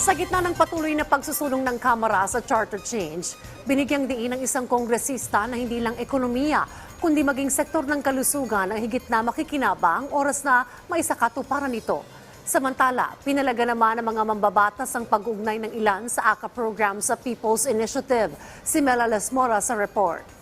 Sa gitna ng patuloy na pagsusulong ng Kamara sa charter change, binigyang diin ng isang kongresista na hindi lang ekonomiya, kundi maging sektor ng kalusugan ang higit na makikinabang oras na maisakatuparan nito. Samantala, pinalaga naman ng mga mambabatas ang pag-ugnay ng ilan sa ACA program sa People's Initiative. Si Mela Lesmora sa report.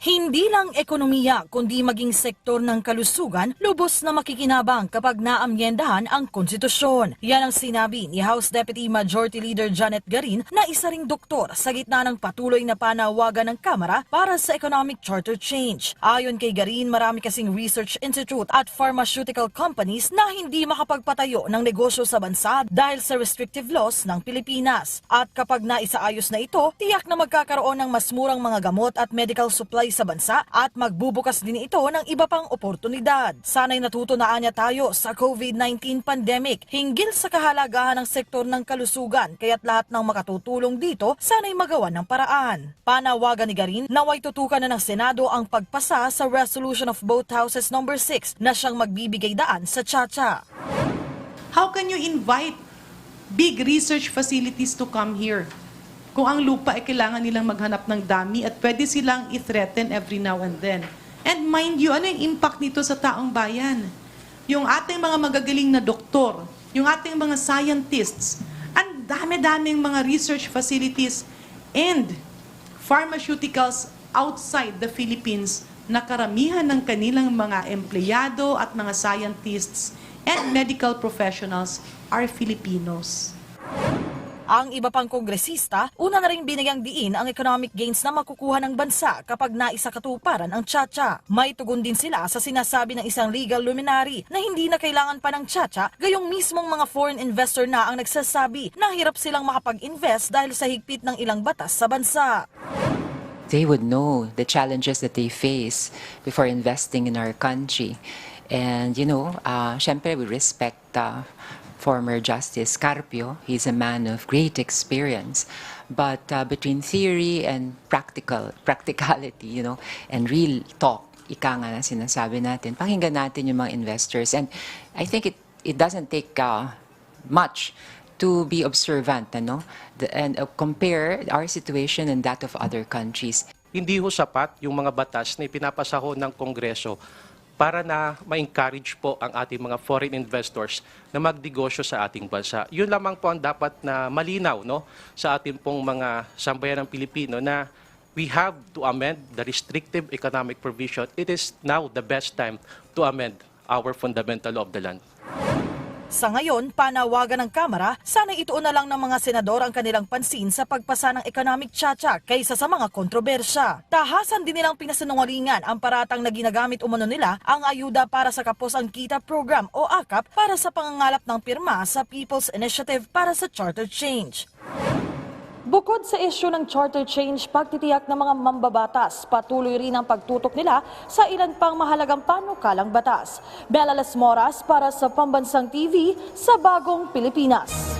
Hindi lang ekonomiya kundi maging sektor ng kalusugan lubos na makikinabang kapag naamyendahan ang konstitusyon. Yan ang sinabi ni House Deputy Majority Leader Janet Garin na isa ring doktor sa gitna ng patuloy na panawagan ng Kamara para sa economic charter change. Ayon kay Garin, marami kasing research institute at pharmaceutical companies na hindi makapagpatayo ng negosyo sa bansa dahil sa restrictive laws ng Pilipinas. At kapag naisaayos na ito, tiyak na magkakaroon ng mas murang mga gamot at medical supplies sa bansa at magbubukas din ito ng iba pang oportunidad. Sana'y natutunaan niya tayo sa COVID-19 pandemic hinggil sa kahalagahan ng sektor ng kalusugan kaya't lahat ng makatutulong dito sana'y magawa ng paraan. Panawagan ni Garin naway tutukan na ng Senado ang pagpasa sa resolution of both houses number 6 na siyang magbibigay daan sa Chacha. How can you invite big research facilities to come here? Kung ang lupa ay kailangan nilang maghanap ng dami at pwede silang i-threaten every now and then. And mind you, ano yung impact nito sa taong bayan? Yung ating mga magagaling na doktor, yung ating mga scientists, ang dami-daming mga research facilities and pharmaceuticals outside the Philippines na karamihan ng kanilang mga empleyado at mga scientists and medical professionals are Filipinos. Ang iba pang kongresista, una na rin binigyang diin ang economic gains na makukuha ng bansa kapag naisakatuparan ang Chacha. May tugon din sila sa sinasabi ng isang legal luminary na hindi na kailangan pa ng Chacha, gayong mismong mga foreign investor na ang nagsasabi na hirap silang makapag-invest dahil sa higpit ng ilang batas sa bansa. they would know the challenges that they face before investing in our country. And, you know, uh, syempre we respect uh, former Justice Carpio. He's a man of great experience. But uh, between theory and practical, practicality, you know, and real talk, ika nga na sinasabi natin, pakinggan natin yung mga investors. And I think it, it doesn't take uh, much to be observant ano and uh, compare our situation and that of other countries. hindi ho sapat yung mga batas na ipinapasa ho ng Kongreso para na ma-encourage po ang ating mga foreign investors na magnegosyo sa ating bansa. Yun lamang po ang dapat na malinaw no, sa ating pong mga sambayan ng Pilipino na we have to amend the restrictive economic provision. It is now the best time to amend our fundamental law of the land. Sa ngayon, panawagan ng Kamara, sana ituon na lang ng mga senador ang kanilang pansin sa pagpasa ng economic chacha kaysa sa mga kontrobersya. Tahasan din nilang pinasinungalingan ang paratang na ginagamit umano nila ang ayuda para sa Kapos ang Kita Program o AKAP para sa pangangalap ng pirma sa People's Initiative para sa Charter Change. Bukod sa isyu ng charter change, pagtitiyak ng mga mambabatas, patuloy rin ang pagtutok nila sa ilan pang mahalagang panukalang batas. Bella Las Moras para sa Pambansang TV sa Bagong Pilipinas.